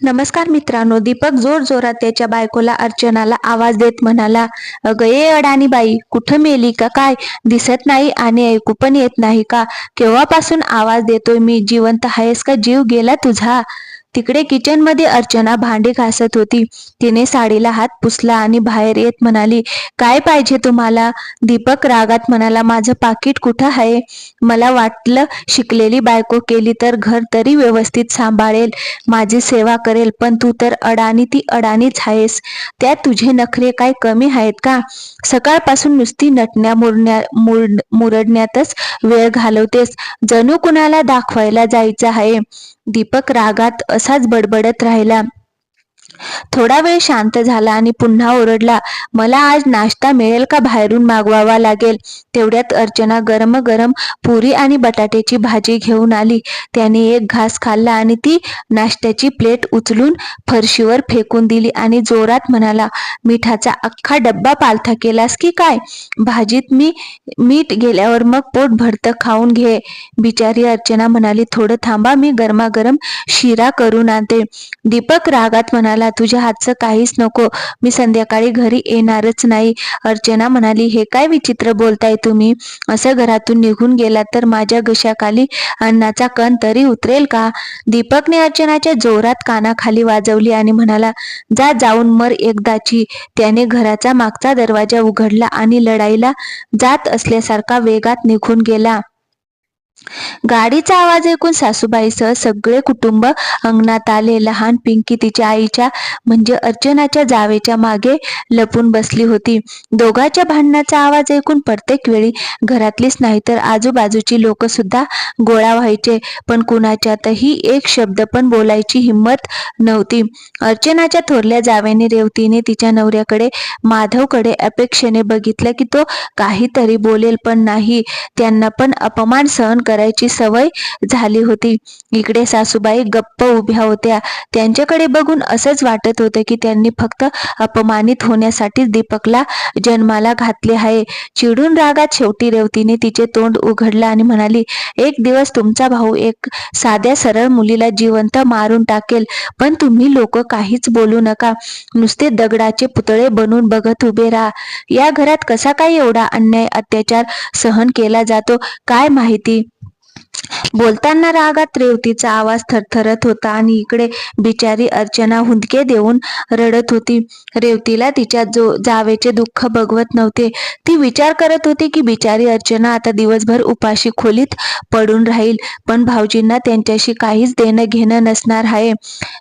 नमस्कार मित्रांनो दीपक जोर जोरात त्याच्या बायकोला अर्चनाला आवाज देत म्हणाला अगं ये अडाणी बाई कुठं मेली का काय? दिसत नाही आणि ऐकू पण येत नाही का? केव्हापासून आवाज देतोय मी? जिवंत आहेस का? जीव गेला तुझा. तिकडे किचनमध्ये अर्चना भांडी घासत होती. तिने साडीला हात पुसला आणि बाहेर येत म्हणाली काय पाहिजे तुम्हाला? दीपक रागात म्हणाला माझं पाकिट कुठं आहे? मला वाटलं शिकलेली बायको केली तर घर तरी व्यवस्थित सांभाळेल माझी सेवा करेल पण तू तर अडाणी ती अडाणीच आहेस. त्यात तुझे नखरे काय कमी आहेत का? सकाळपासून नुसती नटण्या मुरण्या मुर- मुरडण्यातच वेळ घालवतेस. जणू कुणाला दाखवायला जायचं आहे? दीपक रागात असाच बडबडत राहिला. थोडा वेळ शांत झाला आणि पुन्हा ओरडला मला आज नाश्ता मिळेल का बाहेरून मागवावा लागेल? तेवढ्यात अर्चना गरम गरम पुरी आणि बटाट्याची भाजी घेऊन आली. त्याने एक घास खाल्ला आणि ती नाश्त्याची प्लेट उचलून फरशीवर फेकून दिली आणि जोरात म्हणाला मिठाचा अख्खा डब्बा पालथा केलास की काय? भाजीत मी मीठ गेल्यावर मग पोट भरतं खाऊन घे. बिचारी अर्चना म्हणाली थोडं थांबा मी गरमागरम शिरा करून आणते. दीपक रागात म्हणाला तुझ्या हातचं काहीच नको. मी संध्याकाळी घरी येणारच नाही. अर्चना म्हणाली हे काय विचित्र बोलताय तुम्ही? असं घरातून निघून गेला तर माझ्या घशाखाली अन्नाचा कण तरी उतरेल का? दीपकने अर्चनाच्या जोरात कानाखाली वाजवली आणि म्हणाला जा जाऊन मर एकदाची. त्याने घराचा मागचा दरवाजा उघडला आणि लढाईला जात असल्यासारखा वेगात निघून गेला. गाडीचा आवाज ऐकून सासूबाईसह सगळे कुटुंब अंगणात आले. लहान पिंकी तिच्या आईच्या म्हणजे अर्चनाच्या जावेच्या मागे लपून बसली होती. दोघांच्या भांडणाचा आवाज ऐकून प्रत्येक वेळी घरातलीच नाही तर आजूबाजूची लोक सुद्धा गोळा व्हायचे. पण कुणाच्यातही एक शब्द पण बोलायची हिंमत नव्हती. अर्चनाच्या थोरल्या जावेने रेवतीने तिच्या नवऱ्याकडे माधवकडे अपेक्षेने बघितलं की तो काहीतरी बोलेल पण नाही. त्यांना पण अपमान सहन करायची सवय झाली होती. इकडे सासूबाई गप्प उभ्या होत्या. त्यांच्याकडे बघून असंच वाटत होतं की त्यांनी फक्त अपमानित होण्यासाठीच दीपकला जन्माला घातले आहे. चिडून रागात शेवटी रेवतीने तिचे तोंड उघडलं आणि म्हणाली एक दिवस तुमचा भाऊ एक साध्या सरळ मुलीला जिवंत मारून टाकेल पण तुम्ही लोक काहीच बोलू नका. नुसते दगडाचे पुतळे बनून बघत उभे राहा. या घरात कसा काय एवढा अन्याय अत्याचार सहन केला जातो? काय माहिती? बोलताना रागात रेवतीचा आवाज थरथरत होता आणि इकडे बिचारी अर्चना हुंदके देऊन रडत होती. रेवतीला तिच्या जो जावेचे दुःख बघवत नव्हते ती विचार करत होती की बिचारी अर्चना आता दिवसभर उपाशी खोलीत पडून राहील पण भाऊजींना त्यांच्याशी काहीच देणं घेणं नसणार आहे.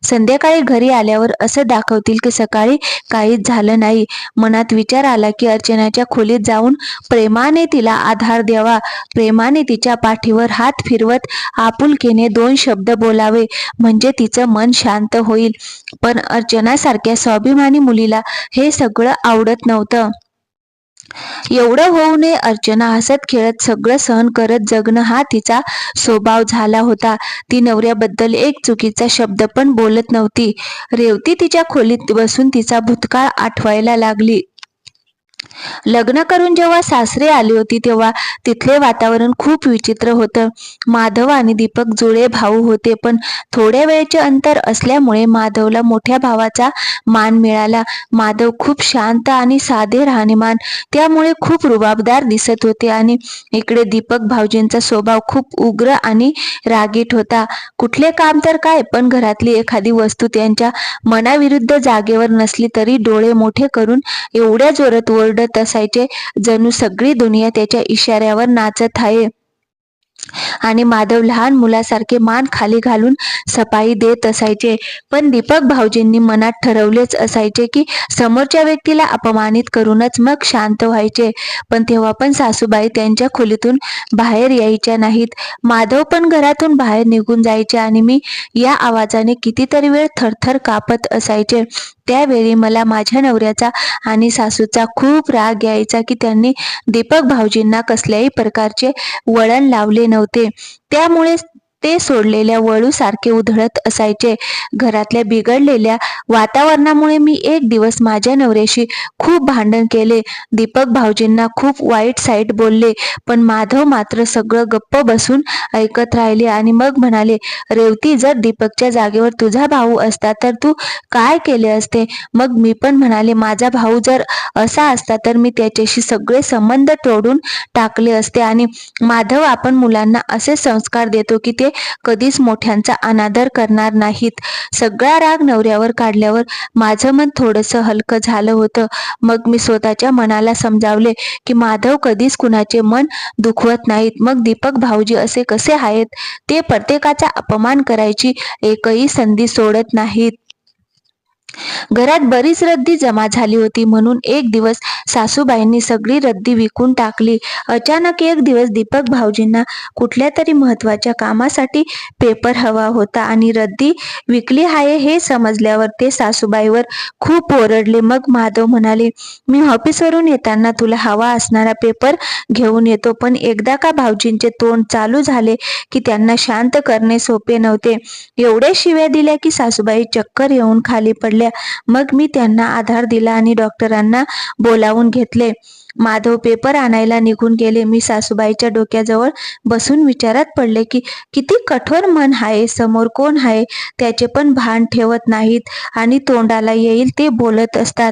संध्याकाळी घरी आल्यावर असं दाखवतील की सकाळी काहीच झालं नाही. मनात विचार आला की अर्चनाच्या खोलीत जाऊन प्रेमाने तिला आधार द्यावा. प्रेमाने तिच्या पाठीवर हात फिरवत आपुलकीने दोन शब्द बोलावे. म्हणजे तिचं मन शांत होईल. पण अर्चनासारख्या स्वाभिमानी मुलीला हे सगळं आवडत नव्हतं. एवढं होऊ नये अर्चना हसत खेळत सगळं सहन करत जगणं हा तिचा स्वभाव झाला होता. ती नवऱ्याबद्दल एक चुकीचा शब्द पण बोलत नव्हती. रेवती तिच्या खोलीत बसून तिचा भूतकाळ आठवायला लागली. लग्न करून जेव्हा सासरे आली होती तेव्हा तिथले वातावरण खूप विचित्र होतं. माधव आणि दीपक जुळे भाऊ होते पण थोड्या वेळेचे अंतर असल्यामुळे माधवला मोठ्या भावाचा मान मिळाला. माधव खूप शांत आणि साधे राहणीमान त्यामुळे खूप रुबाबदार दिसत होते आणि इकडे दीपक भाऊजींचा स्वभाव खूप उग्र आणि रागीट होता. कुठले काम तर काय पण घरातली एखादी वस्तू त्यांच्या मनाविरुद्ध जागेवर नसली तरी डोळे मोठे करून एवढ्या जोरात ओरडत असायचे. जणू सगळी दुनिया त्याच्या इशाऱ्यावर नाचत आहे. आणि माधव लहान मुलासारखे मान खाली घालून सफाई देत असायचे. पण दीपक भाऊजींनी मनात ठरवलेच असायचे की समोरच्या व्यक्तीला अपमानित करूनच मग शांत व्हायचे. पण तेव्हा पण सासूबाई त्यांच्या खोलीतून बाहेर यायच्या नाहीत. माधव पण घरातून बाहेर निघून जायचे आणि मी या आवाजाने कितीतरी वेळ थरथर कापत असायचे. त्यावेळी मला माझ्या नवऱ्याचा आणि सासूचा खूप राग यायचा की त्यांनी दीपक भाऊजींना कसल्याही प्रकारचे वळण लावले नव्हते नव्हते. त्यामुळे ते सोडलेल्या वळूसारखे उधळत असायचे. घरातल्या बिघडलेल्या वातावरणामुळे मी एक दिवस माझ्या नवऱ्याशी खूप भांडण केले. दीपक भाऊजींना खूप वाईट साईट बोलले पण माधव मात्र सगळं गप्प बसून ऐकत राहिले आणि मग म्हणाले रेवती जर दीपकच्या जागेवर तुझा भाऊ असता तर तू काय केले असते? मग मी पण म्हणाले माझा भाऊ जर असा असता तर मी त्याच्याशी सगळे संबंध तोडून टाकले असते आणि माधव आपण मुलांना असे संस्कार देतो की ते कधीच मोठ्यांचा अनादर करणार नाहीत. सगळा राग नवऱ्यावर काढल्यावर माझं मन थोडंसं हलकं झालं होतं. मग मी स्वतःच्या मनाला समजावले की माधव कधीच कुणाचे मन दुखवत नाहीत. मग दीपक भाऊजी असे कसे आहेत? ते प्रत्येकाचा अपमान करायची एकही संधी सोडत नाहीत. घरात बरीच रद्दी जमा झाली होती म्हणून एक दिवस सासूबाईंनी सगळी रद्दी विकून टाकली. अचानक एक दिवस दीपक भाऊजींना कुठल्या तरी महत्त्वाच्या कामासाठी पेपर हवा होता आणि रद्दी विकली आहे हे समजल्यावर ते सासूबाईवर खूप ओरडले. मग माधव म्हणाले मी ऑफिसवरून येताना तुला हवा असणारा पेपर घेऊन येतो पण एकदा का भाऊजींचे तोंड चालू झाले की त्यांना शांत करणे सोपे नव्हते. एवढे शिव्या दिल्या की सासूबाई चक्कर येऊन खाली पडल्या. मग मी त्यांना आधार दिला आणि डॉक्टरांना बोलावून घेतले. माधव पेपर आणायला निघून गेले. मी सासूबाईच्या डोक्याजवळ बसून विचारात पडले की किती कठोर मन आहे समोर कोण आहे? त्याचे पण भान ठेवत नाहीत आणि तोंडाला येईल ते बोलत असतात.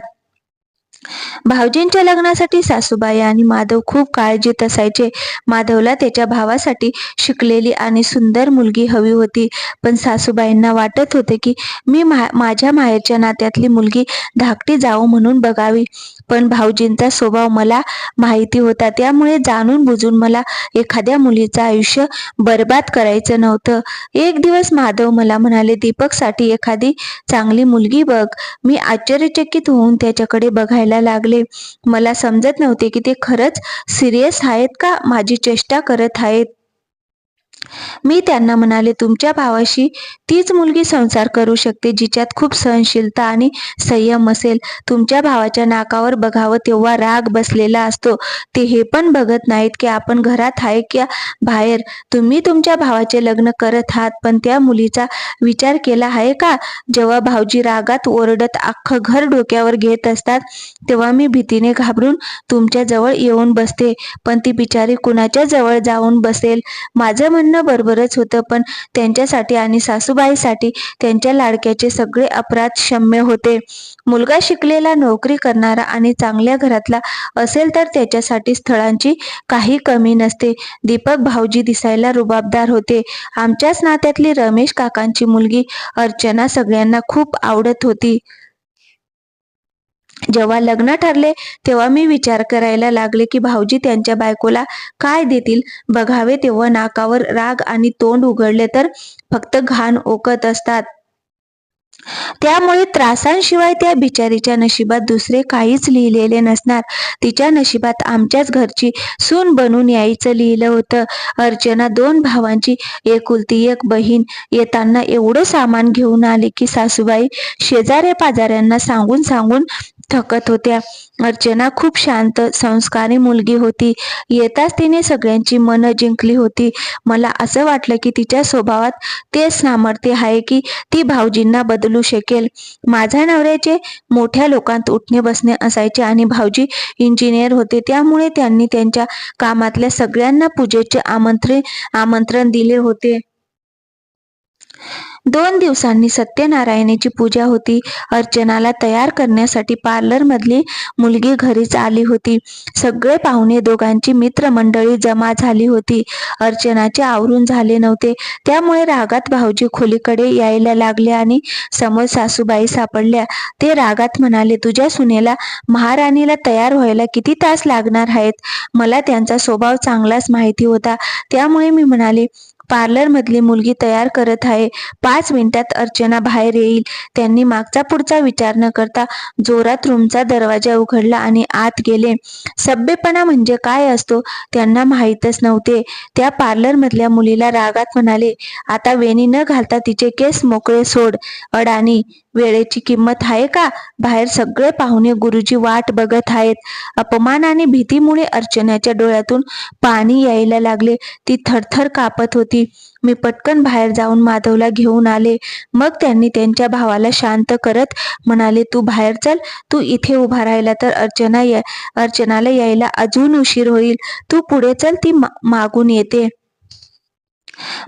भाऊजींच्या लग्नासाठी सासूबाई आणि माधव खूप काळजीत असायचे. माधवला त्याच्या भावासाठी शिकलेली आणि सुंदर मुलगी हवी होती. पण सासूबाईंना वाटत होते की मी मा माझ्या माहेरच्या नात्यातली मुलगी धाकटी जाऊ म्हणून बघावी. पण भाऊजींचा स्वभाव मला माहिती होता. त्यामुळे जाणून बुजून मला एखाद्या मुलीचं आयुष्य बर्बाद करायचं नव्हतं. एक दिवस माधव मला म्हणाले दीपकसाठी एखादी चांगली मुलगी बघ. मी आश्चर्यचकित होऊन त्याच्याकडे बघायला लागले. मला समजत नव्हते की ते खरंच सिरियस आहेत का? माझी चेष्टा करत आहेत. मी त्यांना म्हणाले तुमच्या भावाशी तीच मुलगी संसार करू शकते जिच्यात खूप सहनशीलता आणि संयम असेल. तुमच्या भावाच्या नाकावर बघावं तेव्हा राग बसलेला असतो. ते हे पण बघत नाहीत की आपण घरात आहे किंवा बाहेर. तुम्ही तुमच्या भावाचे लग्न करत आहात पण त्या मुलीचा विचार केला आहे का? जेव्हा भाऊजी रागात ओरडत अख्खं घर डोक्यावर घेत असतात तेव्हा मी भीतीने घाबरून तुमच्या जवळ येऊन बसते. पण ती बिचारी कुणाच्या जवळ जाऊन बसेल? माझं म्हणणं बरोबरच होतं पण त्यांच्यासाठी आणि सासूबाईसाठी त्यांच्या लाडक्याचे सगळे अपराध क्षम्य होते. मुलगा शिकलेला नोकरी करणारा आणि चांगल्या घरातला असेल तर त्याच्यासाठी स्थळांची काही कमी नसते. दीपक भाऊजी दिसायला रुबाबदार होते. आमच्याच नात्यातली रमेश काकांची मुलगी अर्चना सगळ्यांना खूप आवडत होती. जेव्हा लग्न ठरले तेव्हा मी विचार करायला लागले की भाऊजी त्यांच्या बायकोला काय देतील? बघावे तेव्हा नाकावर राग आणि तोंड उघडले तर फक्त घाण ओकत असतात. त्यामुळे त्रासांशिवाय त्या बिचारीच्या नशिबात दुसरे काहीच लिहिलेले नसणार. तिच्या नशिबात आमच्याच घरची सून बनून यायचं लिहिलं होतं. अर्चना दोन भावांची एकुलती एक बहीण. येताना एवढं सामान घेऊन आले की सासूबाई शेजाऱ्या पाजाऱ्यांना सांगून सांगून थकत होत्या. अर्चना खूप शांत संस्कारी मुलगी होती. येताच तिने सगळ्यांची मनं जिंकली होती. मला असं वाटलं की तिच्या स्वभावात तेच सामर्थ्य आहे की ती भाऊजींना बदलू शकेल. माझ्या नवऱ्याचे मोठ्या लोकांत उठणे बसणे असायचे आणि भाऊजी इंजिनियर होते. त्यामुळे त्यांनी त्यांच्या कामातल्या सगळ्यांना पूजेचे आमंत्रण आमंत्रण दिले होते. दोन दिवसांनी सत्यनारायणाची पूजा होती. अर्चनाला तयार करण्यासाठी पार्लर मधली मुलगी घरीच आली होती. सगळे पाहुणे दोघांची मित्रमंडळी जमा झाली होती. अर्चनाचे आवरून झाले नव्हते. त्यामुळे रागात भाऊजी खोलीकडे यायला लागले आणि समोर सासूबाई सापडल्या. ते रागात म्हणाले तुझ्या सुनेला महाराणीला तयार व्हायला किती तास लागणार आहेत? मला त्यांचा स्वभाव चांगलाच माहिती होता. त्यामुळे मी म्हणाले पार्लर मधली मुलगी तयार करत आहे. पाच मिनिटात अर्चना बाहेर येईल. त्यांनी मागचा पुढचा विचार न करता जोरात रूमचा दरवाजा उघडला आणि आत गेले. सभ्यपणा म्हणजे काय असतो त्यांना माहीतच नव्हते. त्या पार्लर मधल्या मुलीला रागात म्हणाले आता वेणी न घालता तिचे केस मोकळे सोड. अडाणी वेळेची किंमत आहे का? बाहेर सगळे पाहुणे गुरुजी वाट बघत आहेत. अपमान आणि भीतीमुळे अर्चनाच्या डोळ्यातून पाणी यायला लागले. ती थरथर कापत होती. होती. मी पटकन बाहेर जाऊन माधवला घेऊन आले. मग त्यांनी त्यांच्या भावाला शांत करत म्हणाले तू बाहेर चल. तू इथे उभा राहिला तर अर्चना या अर्चनाला यायला अजून उशीर होईल. तू पुढे चल. ती मा- मागून येते.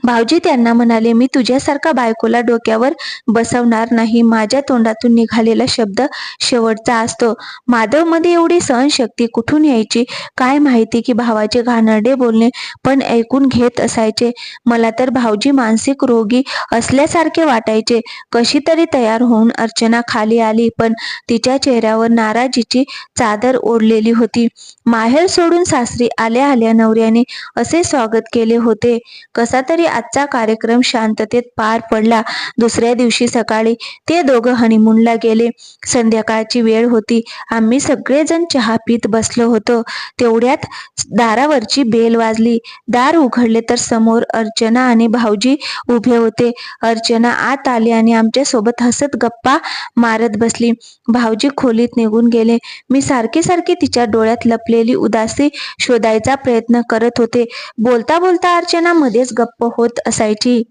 भाऊजी त्यांना म्हणाले मी तुझ्यासारखा बायकोला डोक्यावर बसवणार नाही. माझ्या तोंडातून निघालेला शब्द शेवटचा असतो. माधवमध्ये एवढी सहनशक्ती कुठून यायची? काय माहिती की भावाचे घाणरडे बोलणे पण ऐकून घेत असायचे. मला तर भाऊजी मानसिक रोगी असल्यासारखे वाटायचे. कशी तरी तयार होऊन अर्चना खाली आली पण तिच्या चेहऱ्यावर नाराजीची चादर ओढलेली होती. माहेर सोडून सासरी आल्या आल्या नवऱ्याने असे स्वागत केले होते. कसा तरी आजचा कार्यक्रम शांततेत पार पडला. दुसऱ्या दिवशी सकाळी ते दोघं हनीमूनला गेले. संध्याकाळची वेळ होती. आम्ही सगळेजण चहा पित बसलो होतो. तेवढ्यात दारावरची बेल वाजली. दार उघडले तर समोर अर्चना आणि भाऊजी उभे होते. अर्चना आत आली आणि आमच्यासोबत हसत गप्पा मारत बसली. भाऊजी खोलीत निघून गेले. मी सारखी सारखी तिच्या डोळ्यात लपलेली उदासी शोधायचा प्रयत्न करत होते. बोलता बोलता अर्चना मध्येच गप्प होत असायची.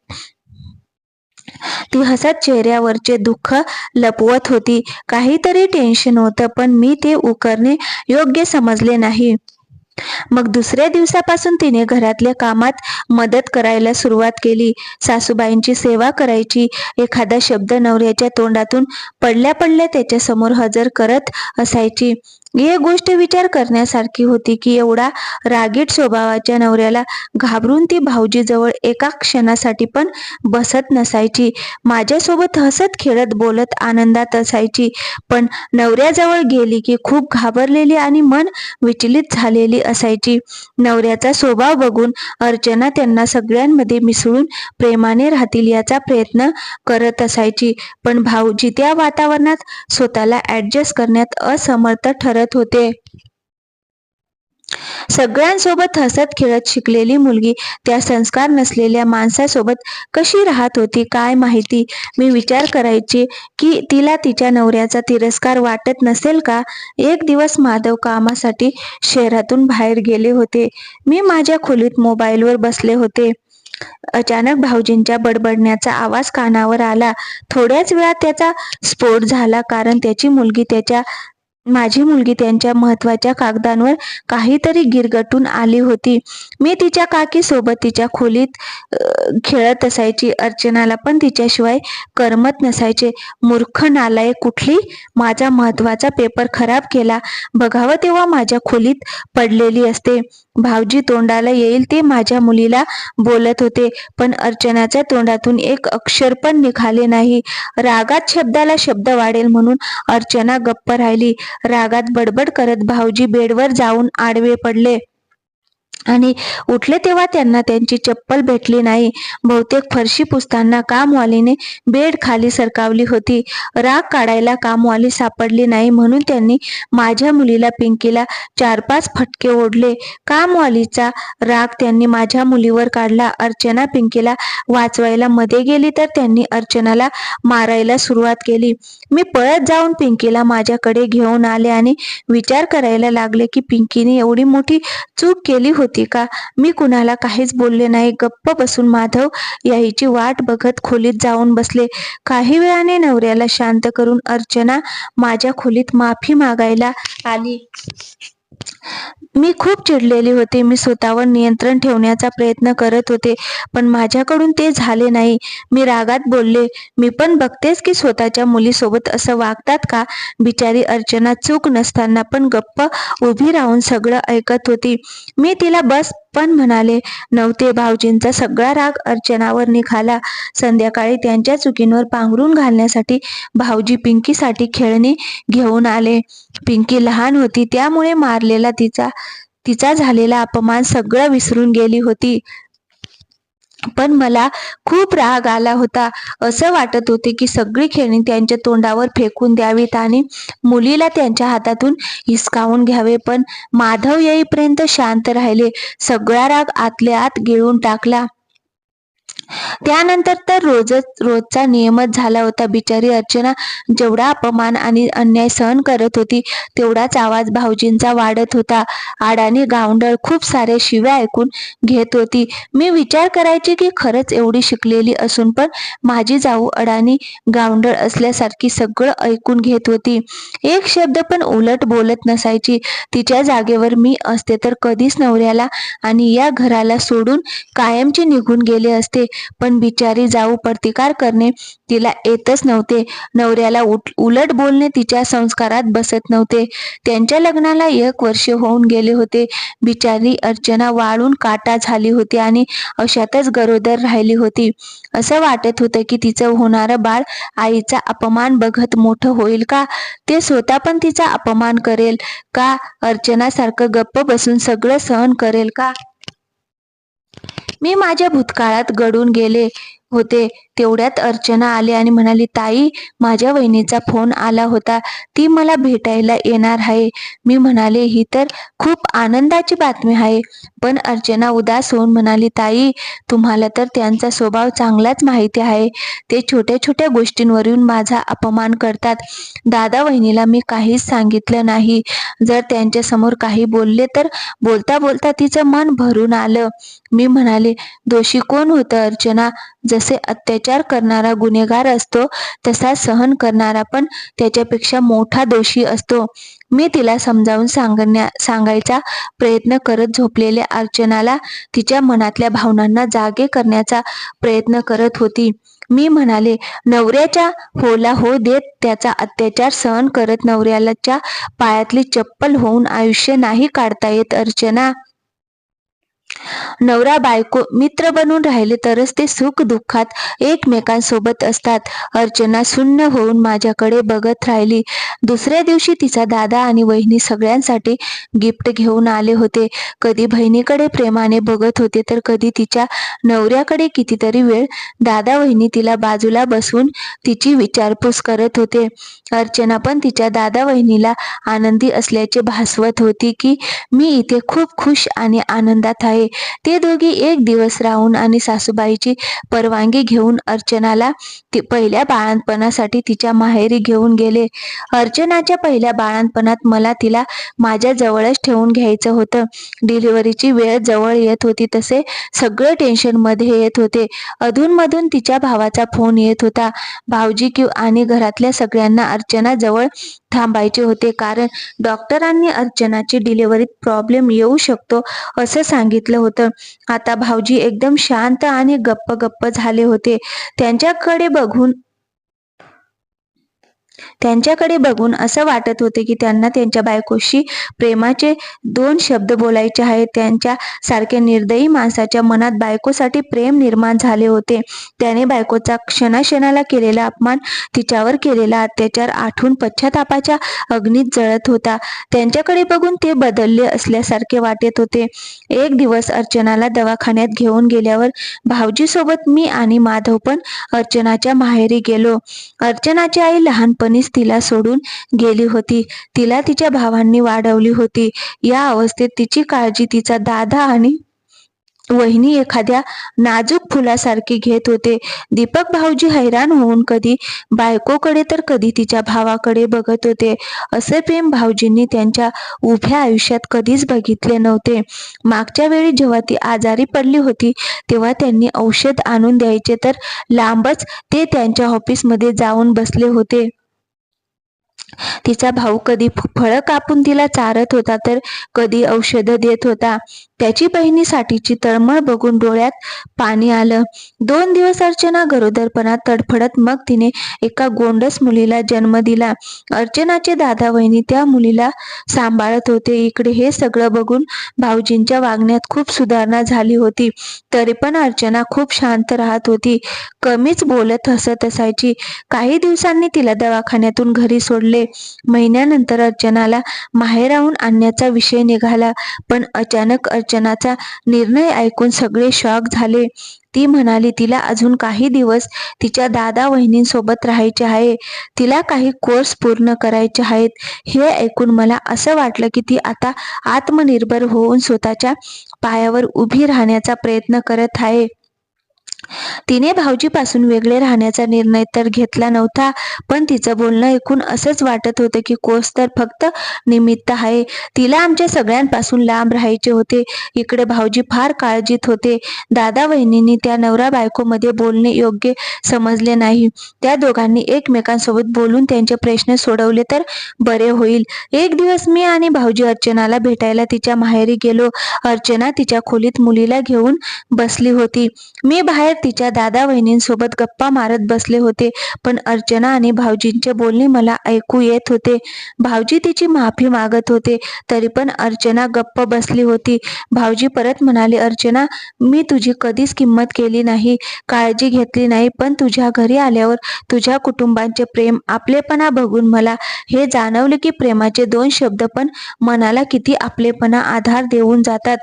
ती हसत चेहऱ्यावरचे दुःख लपवत होती. काहीतरी टेन्शन होतं पण मी ते उकरणे योग्य समजले नाही. मग दुसऱ्या दिवसापासून तिने घरातल्या कामात मदत करायला सुरुवात केली. सासूबाईंची सेवा करायची. एखादा शब्द नवऱ्याच्या तोंडातून पडल्या पडल्या त्याच्यासमोर हजर करत असायची. ही गोष्ट विचार करण्यासारखी होती की एवढा रागीट स्वभावाच्या नवऱ्याला घाबरून ती भाऊजीजवळ एका क्षणासाठी पण बसत नसायची. माझ्यासोबत हसत खेळत बोलत आनंदात असायची. पण नवऱ्याजवळ गेली की खूप घाबरलेली आणि मन विचलित झालेली असायची. नवऱ्याचा स्वभाव बघून अर्चना त्यांना सगळ्यांमध्ये मिसळून प्रेमाने राहतील याचा प्रयत्न करत असायची. पण भाऊजी त्या वातावरणात स्वतःला ऍडजस्ट करण्यात असमर्थ ठरत होते. सगळ्यांसोबत हसत खेळत शिकलेली मुलगी त्या संस्कार नसलेल्या माणसासोबत कशी राहत होती काय माहिती? मी विचार करायची की तिला तिच्या नवऱ्याचा तिरस्कार वाटत नसेल का? एक दिवस माधव कामासाठी शहरातून बाहेर गेले होते. मी माझ्या खोलीत मोबाईलवर बसले होते. अचानक भाऊजींच्या बडबडण्याचा आवाज कानावर आला. थोड्याच वेळात त्याचा स्फोट झाला कारण त्याची मुलगी त्याच्या माझी मुलगी त्यांच्या महत्त्वाच्या कागदांवर काहीतरी गिरगटून आली होती. मी तिच्या काकी सोबत तिच्या खोलीत खेळत असायची. अर्चनाला पण तिच्याशिवाय करमत नसायचे. मूर्ख नालाय कुठली? माझा महत्त्वाचा पेपर खराब केला. बघावं तेव्हा माझ्या खोलीत पडलेली असते. भावजी तोंडाला येईल ते माझ्या मुलीला बोलत होते पण अर्चनाच्या तोंडातून एक अक्षर पण निघाले नाही. रागात शब्दाला शब्द वाढेल म्हणून अर्चना गप्प राहिली. रागात बडबड करत भाऊजी बेडवर जाऊन आडवे पडले. आणि उठले तेव्हा त्यांना त्यांची चप्पल भेटली नाही. बहुतेक फरशी पुसताना कामवालीने बेड खाली सरकावली होती. राग काढायला कामवाली सापडली नाही म्हणून त्यांनी माझ्या मुलीला पिंकीला चार पाच फटके ओढले. कामवालीचा राग त्यांनी माझ्या मुलीवर काढला. अर्चना पिंकीला वाचवायला मध्ये गेली तर त्यांनी अर्चनाला मारायला सुरुवात केली. मी पळत जाऊन पिंकीला माझ्याकडे घेऊन आले आणि विचार करायला लागले की पिंकीने एवढी मोठी चूक केली होती. होती का? मी कुणाला काहीच बोलले नाही. गप्प बसून माधव यायची वाट बघत खोलीत जाऊन बसले. काही वेळाने नवऱ्याला शांत करून अर्चना माझ्या खोलीत माफी मागायला आली. मी खूप चिडलेली होते. मी स्वतःवर नियंत्रण ठेवण्याचा प्रयत्न करत होते पण माझ्याकडून ते झाले नाही. मी रागात बोलले मी पण बघतेच की स्वतःच्या मुलीसोबत असं वागतात का बिचारी अर्चना चूक नसताना पण गप्प उभी राहून सगळं ऐकत होती. मी तिला बस पण म्हणाले नव्हते भाऊजींचा सगळा राग अर्चनावर निघाला. संध्याकाळी त्यांच्या चुकींवर पांघरून घालण्यासाठी भाऊजी पिंकीसाठी खेळणी घेऊन आले. पिंकी लहान होती त्यामुळे मारलेला तिचा तिचा झालेला अपमान सगळं विसरून गेली होती. पण मला खूप राग आला होता. असं वाटत होते की सगळी खेळणी त्यांच्या तोंडावर फेकून द्यावीत आणि मुलीला त्यांच्या हातातून हिसकावून घ्यावे. पण माधव येईपर्यंत शांत राहिले. सगळा राग आतल्या आत गिळून टाकला. त्यानंतर तर रोजच रोजचा नियमच झाला होता. बिचारी अर्चना जेवढा अपमान आणि अन्याय सहन करत होती तेवढाच आवाज भाऊजींचा वाढत होता. आडाणी गावंडळ खूप सारे शिव्या ऐकून घेत होती. मी विचार करायची की खरंच एवढी शिकलेली असून पण माझी जाऊ अडाणी गावंडळ असल्यासारखी सगळं ऐकून घेत होती. एक शब्द पण उलट बोलत नसायची. तिच्या जागेवर मी असते तर कधीच नवऱ्याला आणि या घराला सोडून कायमचे निघून गेले असते. पण बिचारी जाऊ प्रतिकार करणे तिला येतच नव्हते. नवऱ्याला उलट बोलणे तिच्या संस्कारात बसत नव्हते. त्यांच्या लग्नाला एक वर्ष होऊन गेले होते. बिचारी अर्चना वाळून काटा झाली होती आणि अशातच गरोदर राहिली होती. असं वाटत होतं की तिचं होणारं बाळ आईचा अपमान बघत मोठं होईल का? ते स्वतः पण तिचा अपमान करेल का? अर्चनासारखं गप्प बसून सगळं सहन करेल का? मी माझ्या भूतकाळात गडून गेले. होते. तेवढ्यात अर्चना आले आणि म्हणाली ताई माझ्या वहिनीचा फोन आला होता. ती मला भेटायला येणार आहे. मी म्हणाले ही तर खूप आनंदाची बातमी आहे. पण अर्चना उदास होऊन म्हणाली ताई तुम्हाला तर त्यांचा स्वभाव चांगलाच माहिती आहे. ते छोट्या छोट्या गोष्टींवरून माझा अपमान करतात. दादा वहिनीला मी काहीच सांगितलं नाही. जर त्यांच्यासमोर काही बोलले तर बोलता बोलता तिचं मन भरून आलं. मी म्हणाले दोषी कोण होतं अर्चना? जसे अत्याचार करणारा गुन्हेगार असतो तसा सहन करणारा पण त्याच्यापेक्षा मोठा दोषी असतो. मी तिला समजावून सांगण्या सांगायचा प्रयत्न करत झोपलेल्या अर्चनाला तिच्या मनातल्या भावनांना जागे करण्याचा प्रयत्न करत होती. मी म्हणाले नवऱ्याच्या होला हो देत त्याचा अत्याचार सहन करत नवऱ्याच्या पायातली चप्पल होऊन आयुष्य नाही काढता येत अर्चना. नवरा बायको मित्र बनून राहिले तरच ते सुख दुःखात एकमेकांसोबत असतात. अर्चना शून्य होऊन माझ्याकडे बघत राहिली. दुसऱ्या दिवशी तिचा दादा आणि वहिनी सगळ्यांसाठी गिफ्ट घेऊन आले होते. कधी बहिणीकडे प्रेमाने बघत होते तर कधी तिच्या नवऱ्याकडे कितीतरी वेळ दादा वहिनी तिला बाजूला बसवून तिची विचारपूस करत होते. अर्चना पण तिच्या दादा वहिनीला आनंदी असल्याचे भासवत होती की मी इथे खूप खुश आणि आनंदात आहे. ते दोघी एक दिवस राहून आणि सासूबाईची परवानगी घेऊन अर्चनाला पहिल्या बाळणपणासाठी तिच्या माहेरी घेऊन गेले. अर्चनाच्या पहिल्या बाळणपणात मला तिला माझ्या जवळच ठेवून घ्यायचं होतं. डिलिव्हरीची वेळ जवळ येत होती तसे सगळं टेन्शनमध्ये येत होते. अधूनमधून तिच्या भावाचा फोन येत होता. भाऊजी किंवा आणि घरातल्या सगळ्यांना अर्चना जवळ थांबायचे होते. कारण डॉक्टरांनी अर्चनाची डिलिव्हरीत प्रॉब्लेम येऊ शकतो असं सांगितलं होतं. आता भाऊजी एकदम शांत आणि गप्प गप्प झाले होते. त्यांच्याकडे बघून त्यांच्याकडे बघून असं वाटत होते की त्यांना त्यांच्या बायकोशी प्रेमाचे दोन शब्द बोलायचे आहेत. त्यांच्या सारख्या निर्दयी माणसाच्या मनात बायकोसाठी प्रेम निर्माण झाले होते. त्याने बायकोचा क्षणाक्षणाला केलेला अपमान तिच्यावर केलेला अत्याचार आठवून पश्चातापाच्या अग्नीत जळत होता. त्यांच्याकडे बघून ते बदलले असल्यासारखे वाटत होते. एक दिवस अर्चनाला दवाखान्यात घेऊन गेल्यावर भाऊजी सोबत मी आणि माधव पण अर्चनाच्या माहेरी गेलो. अर्चनाची आई लहानपणी तिला सोडून गेली होती. तिला तिच्या भावांनी वाढवली होती. या अवस्थेत तिची काळजी तिचा दादा आणि वहिनी एखाद्या नाजूक फुलासारखी घेत होते. दीपक भाऊजी हैराण होऊन कधी बायकोकडे तर कधी तिच्या भावाकडे बघत होते. असे प्रेम भाऊजींनी त्यांच्या उभ्या आयुष्यात कधीच बघितले नव्हते. मागच्या वेळी जेव्हा ती आजारी पडली होती तेव्हा त्यांनी औषध आणून द्यायचे तर लांबच ते त्यांच्या ऑफिसमध्ये जाऊन बसले होते. तिचा भाऊ कधी फळं कापून तिला चारत होता तर कधी औषधं देत होता. त्याची बहिणीसाठीची तळमळ बघून डोळ्यात पाणी आलं. दोन दिवस अर्चना गरोदरपणात तडफडत मग तिने एका गोंडस मुलीला जन्म दिला. अर्चनाचे दादा वहिनी त्या मुलीला सांभाळत होते. इकडे हे सगळं बघून भाऊजींच्या वागण्यात खूप सुधारणा झाली होती. तरी पण अर्चना खूप शांत राहत होती. कमीच बोलत हसत असायची. काही दिवसांनी तिला दवाखान्यातून घरी सोडले. महिन्यानंतर अर्चनाला माहेराहून आणण्याचा विषय निघाला पण अचानक अर्चनाचा निर्णय ऐकून सगळे शॉक झाले. ती म्हणाली तिला अजून काही दिवस तिच्या दादा वहिनींसोबत राहायचे आहे. तिला काही कोर्स पूर्ण करायचे आहेत. हे ऐकून मला असं वाटलं की ती आता आत्मनिर्भर होऊन स्वतःच्या पायावर उभी राहण्याचा प्रयत्न करत आहे. तिने भाऊजीपासून वेगळे राहण्याचा निर्णय तर घेतला नव्हता पण तिचं बोलणं ऐकून असंच वाटत होतं की कोस तर फक्त निमित्त आहे. तिला आमच्या सगळ्यांपासून लांब राहायचे होते. इकडे भाऊजी फार काळजीत होते. दादा वहिनींनी त्या नवरा बायकोमध्ये बोलणे योग्य समजले नाही. त्या दोघांनी एकमेकांसोबत बोलून त्यांचे प्रश्न सोडवले तर बरे होईल. एक दिवस मी आणि भाऊजी अर्चनाला भेटायला तिच्या माहेरी गेलो. अर्चना तिच्या खोलीत मुलीला घेऊन बसली होती. मी बाहेर तिच्या दादा वहिनींसोबत गप्पा मारत बसले होते पण अर्चना आणि भाऊजींचे बोलणे मला ऐकू येत होते. भाऊजी तिची माफी मागत होते तरी पण अर्चना गप्प बसली होती. भाऊजी परत म्हणाले अर्चना मी तुझी कधीच किंमत केली नाही काळजी घेतली नाही पण तुझ्या घरी आल्यावर तुझ्या कुटुंबांचे प्रेम आपलेपणा बघून मला हे जाणवले की प्रेमाचे दोन शब्द पण मनाला किती आपलेपणा आधार देऊन जातात.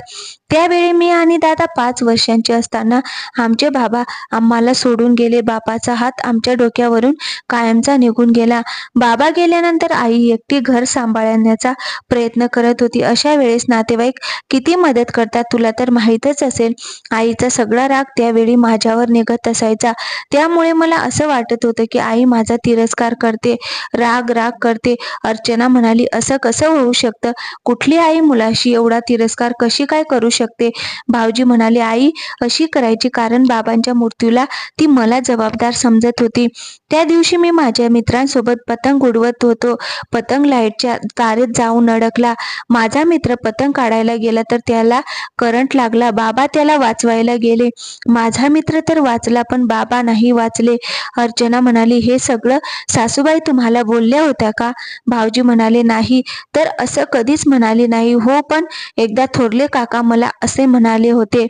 त्यावेळी मी आणि दादा पाच वर्षांचे असताना आमचे बाबा आम्हाला सोडून गेले. बापाचा हात आमच्या डोक्यावरून कायमचा निघून गेला. बाबा गेल्यानंतर आई एकटी घर सांभाळण्याचा प्रयत्न करत होती. अशा वेळेस नातेवाईक किती मदत करतात तुला तर माहीतच असेल. आईचा सगळा राग त्यावेळी माझ्यावर निघत असायचा. त्यामुळे मला असं वाटत होतं की आई माझा तिरस्कार करते राग राग करते. अर्चना म्हणाली असं कसं होऊ शकतं? कुठली आई मुलाशी एवढा तिरस्कार कशी काय करू शकते? भाऊजी म्हणाले आई अशी करायची कारण बाबा बाबांच्या मृत्यूला ती मला जबाबदार समजत होती. त्या दिवशी मी माझ्या मित्रांसोबत पतंग उडवत होतो. पतंग लाईटच्या तारेत जाऊन अडकला. माझा मित्र पतंग काढायला गेला तर त्याला करंट लागला. बाबा त्याला वाचवायला गेले. माझा मित्र तर वाचला पण बाबा नाही वाचले. अर्चना म्हणाली हे सगळं सासूबाई तुम्हाला बोलल्या होत्या का? भाऊजी म्हणाले नाही. तर असं कधीच म्हणाले नाही. हो पण एकदा थोरले काका मला असे म्हणाले होते.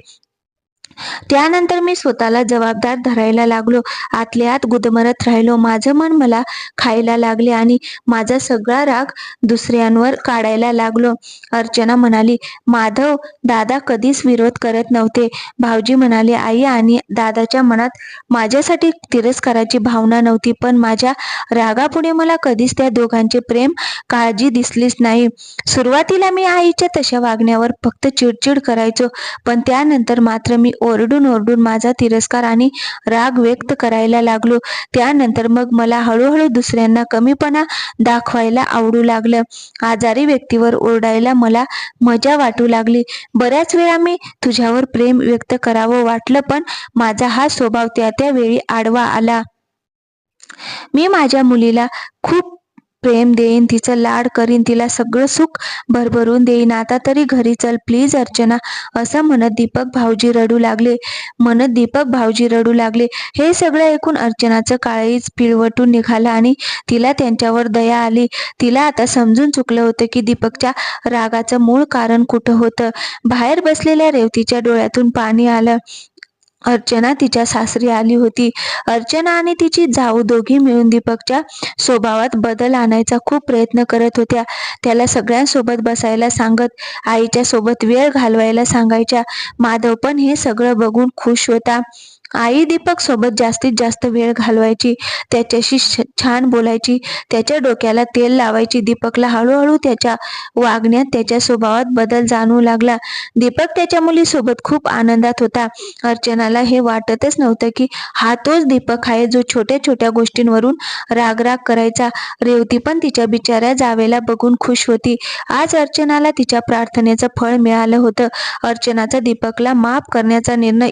त्यानंतर मी स्वतःला जबाबदार धरायला लागलो. आतल्या आत गुदमरत राहिलो. माझं मन मला खायला लागले आणि माझा सगळा राग दुसऱ्यांवर काढायला लागलो. अर्चना म्हणाली माधव दादा कधीच विरोध करत नव्हते. भाऊजी म्हणाले आई आणि दादाच्या मनात माझ्यासाठी तिरस्काराची भावना नव्हती पण माझ्या रागापुढे मला कधीच त्या दोघांचे प्रेम काळजी दिसलीच नाही. सुरुवातीला मी आईच्या तशा वागण्यावर फक्त चिडचिड करायचो पण त्यानंतर मात्र मी ओरडून ओरडून माझा तिरस्कार आणि राग व्यक्त करायला लागलो. त्यानंतर मग मला हळूहळू दुसऱ्यांना कमीपणा दाखवायला आवडू लागलं. आजारी व्यक्तीवर ओरडायला मला मजा वाटू लागली. बऱ्याच वेळा मी तुझ्यावर प्रेम व्यक्त करावं वाटलं पण माझा हा स्वभाव त्या त्यावेळी आडवा आला. मी माझ्या मुलीला खूप प्रेम देईन तिचं लाड करीन तिला सगळं सुख भरभरून देईन. आता तरी घरी चल प्लीज अर्चना. असं म्हणत दीपक भाऊजी रडू लागले. म्हणत दीपक भाऊजी रडू लागले. हे सगळं ऐकून अर्चनाचं काळीच पिळवटून निघालं आणि तिला त्यांच्यावर दया आली. तिला आता समजून चुकलं होतं की दीपकच्या रागाचं मूळ कारण कुठं होतं. बाहेर बसलेल्या रेवतीच्या डोळ्यातून पाणी आलं. अर्चना तिच्या सासरी आली होती. अर्चना आणि तिची जाऊ दोघी मिळून दीपकच्या स्वभावात बदल आणायचा खूप प्रयत्न करत होत्या. त्याला सगळ्यांसोबत बसायला सांगत आईच्या सोबत वेळ घालवायला सांगायच्या. माधव पण हे सगळं बघून खुश होता. आई दीपक सोबत जास्तीत जास्त वेळ घालवायची त्याच्याशी छान बोलायची त्याच्या डोक्याला तेल लावायची दीपकला हळूहळू त्याच्या वागण्यात त्याच्या स्वभावात बदल जाणवू लागला. दीपक त्याच्या मुलीसोबत खूप आनंदात होता. अर्चनाला हे वाटतच नव्हतं की हा तोच दीपक आहे जो छोट्या छोट्या गोष्टींवरून रागराग करायचा. रेवती पण तिच्या बिचाऱ्या जावेला बघून खुश होती. आज अर्चनाला तिच्या प्रार्थनेचं फळ मिळालं होतं. अर्चनाचा दीपकला माफ करण्याचा निर्णय